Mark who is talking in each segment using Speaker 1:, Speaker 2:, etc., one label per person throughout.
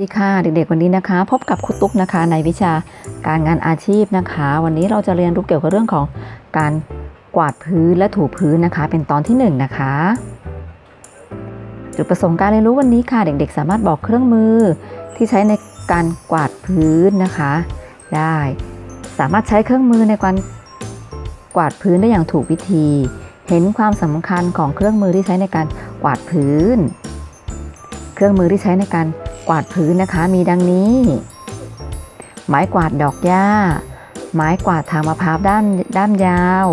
Speaker 1: สวัสดีค่ะเด็กๆวันนี้นะคะ พบกับครูตุ๊กนะคะในวิชาการงานอาชีพนะคะ วันนี้เราจะเรียนรู้เกี่ยวกับเรื่องของการกวาดพื้นและถูพื้นนะคะ เป็นตอนที่1นงนะคะจุดประสงค์การเรียนรู้วันนี้ค่ะเด็กๆ สามารถบอกเครื่องมือที่ใช้ในการกวาดพื้นนะคะ ได้สามารถใช้เครื่องมือในการกวาดพื้นได้อย่างถูกวิธี เห็นความสำคัญของเครื่องมือที่ใช้ในการกวาดพื้น เครื่องมือที่ใช้ในการ วาดพื้นนะคะมีดังนี้ ไม้กวาดดอกหญ้า ไม้กวาดทางมะพร้าวด้ามด้ามยาว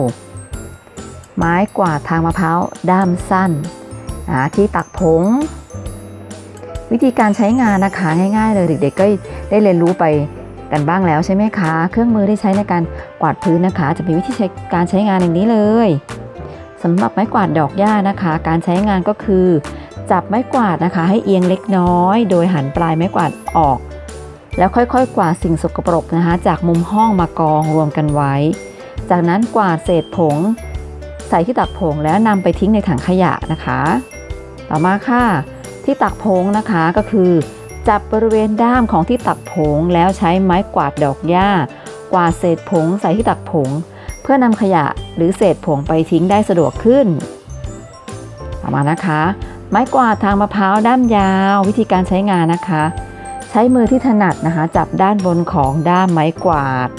Speaker 1: ไม้กวาดทางมะพร้าวด้ามสั้นที่ตักผง วิธีการใช้งานนะคะง่ายๆเลยเด็กๆก็ได้เรียนรู้ไปกันบ้างแล้วใช่ไหมคะ เครื่องมือที่ใช้ในการกวาดพื้นนะคะ จะมีวิธีการใช้งานอย่างนี้เลยสำหรับไม้กวาดดอกหญ้านะคะ การใช้งานก็คือ จับไม้กวาดนะคะ ให้เอียงเล็กน้อย โดยหันปลายไม้กวาดออก แล้วค่อยๆ กวาดสิ่งสกปรกนะคะ จากมุมห้องมากองรวมกันไว้ จากนั้นกวาดเศษผง ใส่ที่ตักผงแล้วนำไปทิ้งในถังขยะนะคะ ต่อมาค่ะ ที่ตักผงนะคะก็คือ จับบริเวณด้ามของที่ตักผงแล้วใช้ไม้กวาดดอกหญ้ากวาดเศษผงใส่ที่ตักผง เพื่อนำขยะหรือเศษผงไปทิ้งได้สะดวกขึ้นต่อมานะคะ ไม้กวาดทางมะพร้าวด้ามยาว วิธีการใช้งานนะคะ ใช้มือที่ถนัดนะคะ จับด้านบนของด้ามไม้กวาด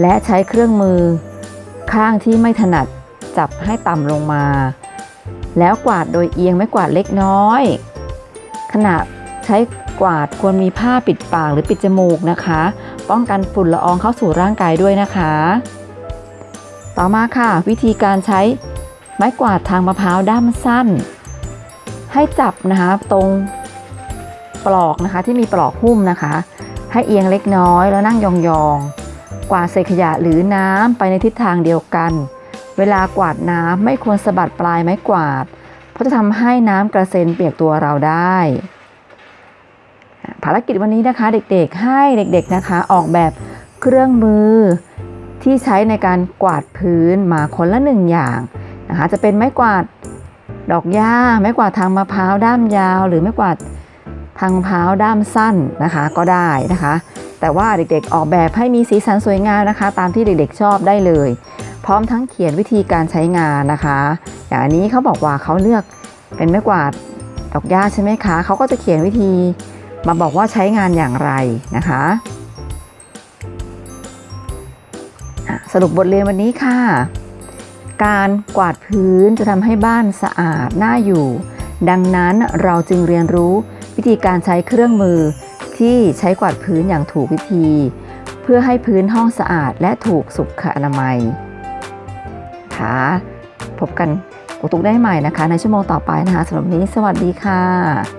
Speaker 1: และใช้เครื่องมือข้างที่ไม่ถนัดจับให้ต่ำลงมา แล้วกวาดโดยเอียงไม้กวาดเล็กน้อย ขณะใช้กวาดควรมีผ้าปิดปากหรือปิดจมูกนะคะ ป้องกันฝุ่นละอองเข้าสู่ร่างกายด้วยนะคะ ต่อมาค่ะ วิธีการใช้ไม้กวาดทางมะพร้าวด้ามสั้น ให้จับนะคะตรงปลอกนะคะที่มีปลอกหุ้มนะคะ ให้เอียงเล็กน้อยแล้วนั่งยองๆ กวาดเศษขยะหรือน้ำไปในทิศทางเดียวกัน เวลากวาดน้ำไม่ควรสะบัดปลายไม้กวาด เพราะจะทำให้น้ำกระเซ็นเปียกตัวเราได้ภารกิจวันนี้นะคะเด็กๆให้เด็กๆนะคะออกแบบเครื่องมือที่ใช้ในการกวาดพื้นมาคนละหนึ่งอย่างนะคะจะเป็นไม้กวาด ดอกหญ้าไม้กวาดทางมะพร้าวด้ามยาว หรือไม้กวาดทางมะพร้าวด้ามสั้นนะคะก็ได้นะคะ แต่ว่าเด็กๆออกแบบให้มีสีสันสวยงามนะคะ ตามที่เด็กๆชอบได้เลย พร้อมทั้งเขียนวิธีการใช้งานนะคะอย่างอันนี้เขาบอกว่าเขาเลือกเป็นไม้กวาดดอกหญ้าใช่ไหมคะเขาก็จะเขียนวิธีมาบอกว่าใช้งานอย่างไรนะคะสรุปบทเรียนวันนี้ค่ะ การกวาดพื้นจะทำให้บ้านสะอาดน่าอยู่ ดังนั้นเราจึงเรียนรู้วิธีการใช้เครื่องมือที่ใช้กวาดพื้นอย่างถูกวิธี เพื่อให้พื้นห้องสะอาดและถูกสุขอนามัยค่ะพบกันกุตุกได้ใหม่นะคะ ในชั่วโมงต่อไปนะคะสำหรับวันนี้สวัสดีค่ะ